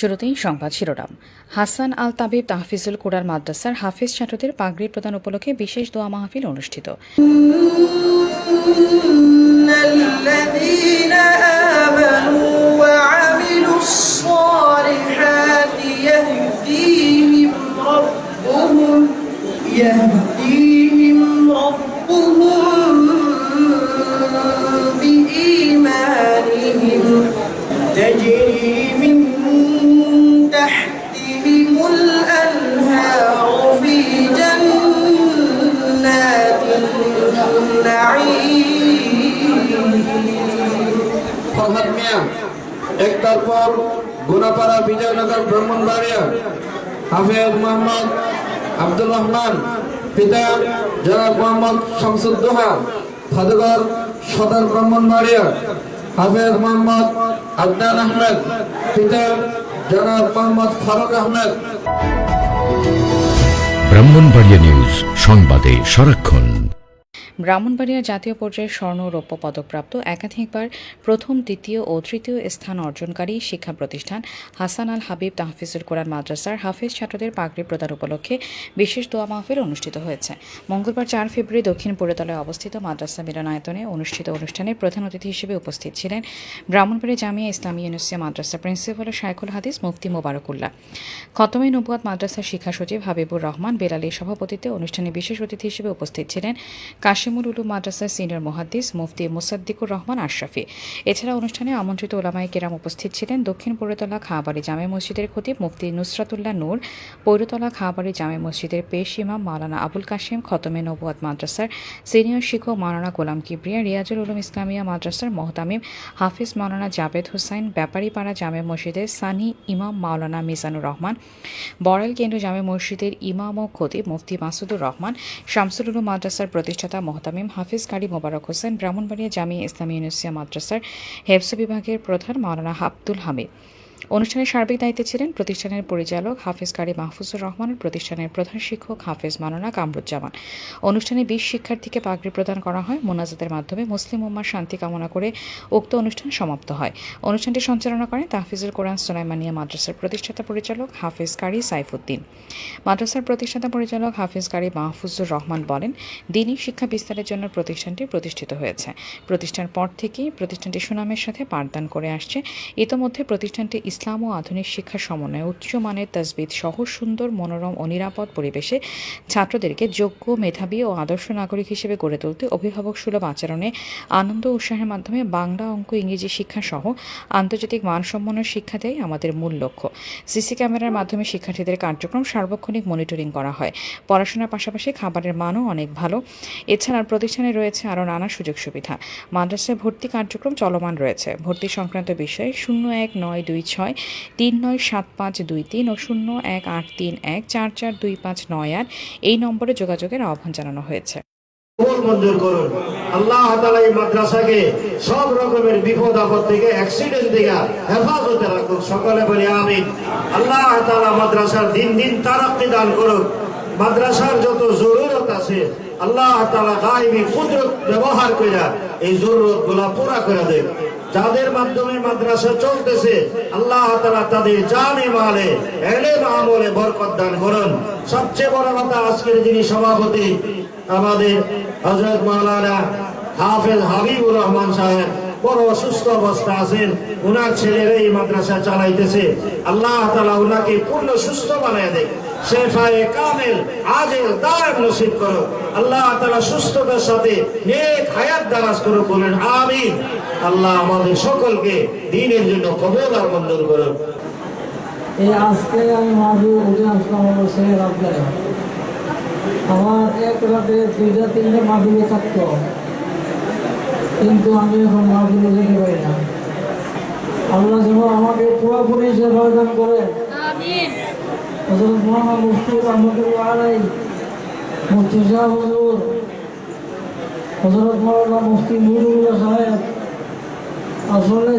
শুরুতেই সংবাদ শিরোনাম। হাসান আল তাবিব তাহফিজুল কুরার মাদ্রাসার হাফিজ ছাত্রদের পাগড়ি প্রদান উপলক্ষে বিশেষ দোয়া মাহফিল অনুষ্ঠিত। প্রধান মিয়া একটার পর গুনাপাড়া বিজয়নগর ব্রাহ্মণবাড়িয়া হাফেজ মোহাম্মদ আব্দুল রহমান, পিতা জনাব মোহাম্মদ শামসুদ্দোহা ফাদগর সদর ব্রাহ্মণবাড়িয়া হাফেজ মোহাম্মদ আদনান আহমেদ, পিতা জনাব মোহাম্মদ ফারুক আহমেদ। ব্রাহ্মণবাড়িয়া নিউজ, সংবাদে সারাক্ষণ। ব্রাহ্মণবাড়িয়া জাতীয় পর্যায়ে স্বর্ণ রৌপ্য পদকপ্রাপ্ত একাধিকবার প্রথম, দ্বিতীয় ও তৃতীয় স্থান অর্জনকারী শিক্ষা প্রতিষ্ঠান হাসান আল হাবিব তাহফিজুল কোরআন মাদ্রাসার হাফিজ ছাত্রদের পাগড়ি প্রদান উপলক্ষে বিশেষ দোয়া মাহফিল অনুষ্ঠিত হয়েছে। মঙ্গলবার চার ফেব্রুয়ারি দক্ষিণ পুরতলায় অবস্থিত মাদ্রাসা মিলনায়তনে অনুষ্ঠিত অনুষ্ঠানে প্রধান অতিথি হিসেবে উপস্থিত ছিলেন ব্রাহ্মণবাড়িয়া জামিয়া ইসলামী ইউনিভার্সিটি মাদ্রাসা প্রিন্সিপাল শাইখুল হাদিস, মুফতি মোবারকুল্লাহ। খতমে নবুয়াদ মাদ্রাসার শিক্ষা সচিব হাবিবুর রহমান বেলালের সভাপতিত্বে অনুষ্ঠানে বিশেষ অতিথি হিসেবে উপস্থিত ছিলেন কাশিমুল উলু মাদ্রাসার সিনিয়র মহাদ্দিস মুফতি মুসাদ্দিকুর রহমান আশরাফি। এছাড়া অনুষ্ঠানে আমন্ত্রিত ওলামায় কেরাম উপস্থিত ছিলেন দক্ষিণ পৌরতলা খাঁবাড়ি জামে মসজিদের খতিব মুফতি নুসরাতুল্লাহ নূর, পৌরতলা খাঁবাড়ি জামে মসজিদের পেশ ইমাম মাওলানা আবুল কাশেম, খতমে নবুয়াদ মাদ্রাসার সিনিয়র শিক্ষক মাওলানা গোলাম কিবরিয়া, রিয়াজুল উলুম ইসলামিয়া মাদ্রাসার মহতামিম হাফিজ মাওলানা জাবেদ হুসাইন, ব্যাপারীপাড়া জামে মসজিদের সানি ইমাম মাওলানা মিজানুর রহমান, বড়াইল কেন্দ্র জামে মসজিদের ইমাম ও খতিব মুফতি মাসুদুর রহমান শামসুল মাদ্রাসার প্রতিষ্ঠাতা মোহতামিম হাফিজ, কারি মোবারক হোসেন, ব্রাহ্মণবাড়িয়া জামি ইসলামী ইউনিভার্সিয়া মাদ্রাসার হেফস বিভাগের প্রধান মাওলানা আব্দুল হামিদ। অনুষ্ঠানের সার্বিক দায়িত্বে ছিলেন প্রতিষ্ঠানের পরিচালক হাফিজ কারি মাহফুজুর রহমান প্রতিষ্ঠানের প্রধান শিক্ষক হাফেজ মাওলানা কামরুজ্জামান। অনুষ্ঠানে বিশ শিক্ষার্থীকে পাগড়ি প্রদান করা হয়। মোনাজাতের মাধ্যমে মুসলিম উম্মার শান্তি কামনা করে উক্ত অনুষ্ঠান সমাপ্ত হয়। অনুষ্ঠানটি সঞ্চালনা করেন তাহফিজুল কোরআন সোলাইমানিয়া মাদ্রাসার প্রতিষ্ঠাতা পরিচালক হাফেজ কারি সাইফুদ্দিন। মাদ্রাসার প্রতিষ্ঠাতা পরিচালক হাফিজ কারি মাহফুজুর রহমান বলেন দিনই শিক্ষা বিস্তারের জন্য প্রতিষ্ঠানটি প্রতিষ্ঠিত হয়েছে। প্রতিষ্ঠার পর থেকেই প্রতিষ্ঠানটি সুনামের সাথে পাঠদান করে আসছে। ইতোমধ্যে প্রতিষ্ঠানটি ইসলাম ও আধুনিক শিক্ষা সমন্বয়ে উচ্চমানের তসবিদ সহ সুন্দর, মনোরম ও নিরাপদ পরিবেশে ছাত্রদেরকে যোগ্য মেধাবী ও আদর্শ নাগরিক হিসেবে গড়ে তুলতে অভিভাবক সুলভ আচরণে আনন্দ উৎসাহের মাধ্যমে বাংলা অঙ্ক, ইংরেজি শিক্ষা সহ আন্তর্জাতিক মানসম্পন্ন শিক্ষা দেয় আমাদের মূল লক্ষ্য। সিসি ক্যামেরার মাধ্যমে শিক্ষার্থীদের কার্যক্রম সার্বক্ষণিক মনিটরিং করা হয়। পড়াশোনার পাশাপাশি খাবারের মানও অনেক ভালো। এছাড়া প্রতিষ্ঠানে রয়েছে আরও নানা সুযোগ সুবিধা। মাদ্রাসায় ভর্তি কার্যক্রম চলমান রয়েছে। ভর্তি সংক্রান্ত বিষয়ে শূন্য এক নয় দুই ছয় তিন নয় সাত পাঁচ দুই তিন ও শূন্য এক আট তিন এক চার চার দুই পাঁচ নয় আট এই নম্বরে যোগাযোগের আহ্বান জানানো হয়েছে। মঞ্জুর করুন। আল্লাহ তাআলা এই মাদ্রাসাকে সব রকমের বিপদ আপদ থেকে অ্যাক্সিডেন্ট থেকে হেফাজতে রাখুন সকলে বলি আমিন। আল্লাহ তাআলা মাদ্রাসার দিন দিন তারাক্কি দান করুন মাদ্রাসার যত জরুরত আছে আল্লাহ তাআলা গায়বী কুদরত ব্যবহার করে এই জরুরতগুলা পুরা করে দেন। যাদের মাধ্যমে মাদ্রাসা চলতেছে, আল্লাহ তাআলা তাদের জানে মালে, এলেম আমলে বরকত দান করুন। সবচেয়ে বড় কথা আজকের যিনি সভাপতি, আমাদের হজরত মাওলানা হাফেজ হাবিবুর রহমান সাহেব, বড় অসুস্থ অবস্থা আছেন ওনার ছেলেরা এই মাদ্রাসা চালাইতেছে। আল্লাহ তালা ওনাকে পূর্ণ সুস্থ বানায় দেয় শেফায়ে কামেল আজের দায়েম নসিব করো। আল্লাহ তালা সুস্থতার সাথে নেক হায়াত দারাজ করো বলেন আমিন। আল্লাহ আমাদের সকলকে দিনের জন্য কবল আর মঞ্জুর করুন এই আজকে আমি মাহবুব উঠে আসলাম আমার ছেলে রাত্রে আমার এক রাতে দুইটা তিনটা মাহবুবে থাকতো। কিন্তু আমি এখন মাহবুবে যেতে পারি না। আল্লাহ যেন আমাকে পুরোপুরি সেবা দান করে হজরত হজরত আসলে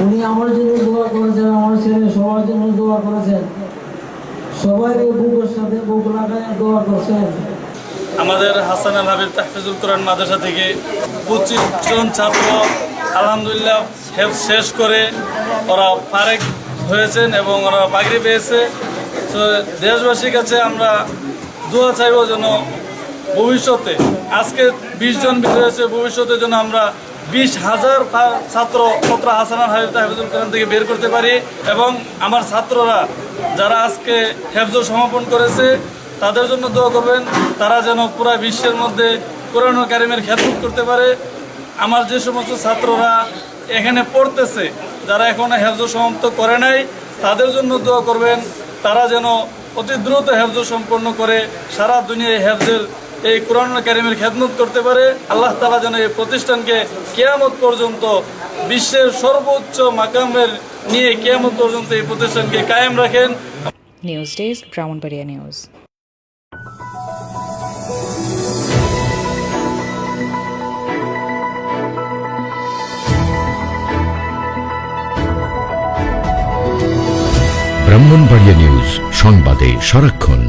উনি আমার জন্য দোয়া করেছেন আমার ছেলে সবার জন্য দোয়া করেছেন সবাইকে বুকের সাথে বুক লাগায় দোয়া করছেন আমাদের হাসান আল হাবিব তাহফিজুল কোরআন মাদ্রাসা থেকে পঁচিশ জন ছাত্র আলহামদুলিল্লাহ হেফ শেষ করে ওরা ফারেক হয়েছেন এবং ওরা পাগড়ি পেয়েছে। তো দেশবাসীর কাছে আমরা দোয়া চাইব যেন ভবিষ্যতে, আজকে বিশ জন হয়েছে ভবিষ্যতে যেন আমরা বিশ হাজার ছাত্র ছাত্র হাসান আল হাবিব তাহফিজুল কোরআন থেকে বের করতে পারি এবং আমার ছাত্ররা যারা আজকে হেফজ সমাপন করেছে, তাদের জন্য দোয়া করবেন। তারা যেন পুরা বিশ্বের মধ্যে কোরআন কারিমের খ্যাতমত করতে পারে। আমার যে সমস্ত ছাত্ররা এখানে পড়তেছে, যারা এখনও হেফজ সমাপ্ত করে নাই, তাদের জন্য দোয়া করবেন, তারা যেন অতি দ্রুত হেফজ সম্পন্ন করে সারা দুনিয়ায় হেফজের এই কোরআন কারিমের খেদমত করতে পারে। আল্লাহ তালা যেন এই প্রতিষ্ঠানকে কেয়ামত পর্যন্ত বিশ্বের সর্বোচ্চ মাকামের নিয়ে কেয়ামত পর্যন্ত এই প্রতিষ্ঠানকে কায়েম রাখেন। News desk Brahmanbaria news Brahmanbaria news সংবাদে সারাক্ষণ।